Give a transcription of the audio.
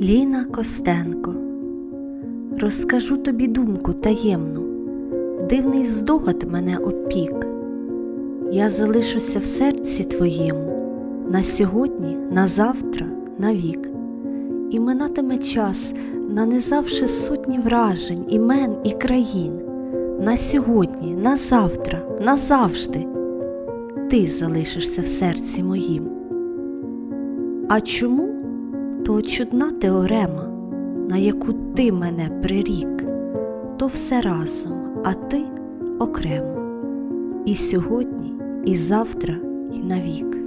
Ліна Костенко Розкажу тобі думку таємну, дивний здогад мене опік. Я залишуся в серці твоєму на сьогодні, на завтра, на вік. І минатиме час, нанизавши сотні вражень, імен і країн. На сьогодні, на завтра, назавжди ти залишишся в серці моїм. А чому? То чудна теорема, на яку ти мене прирік, то все разом, а ти окремо. І сьогодні, і завтра, і навік.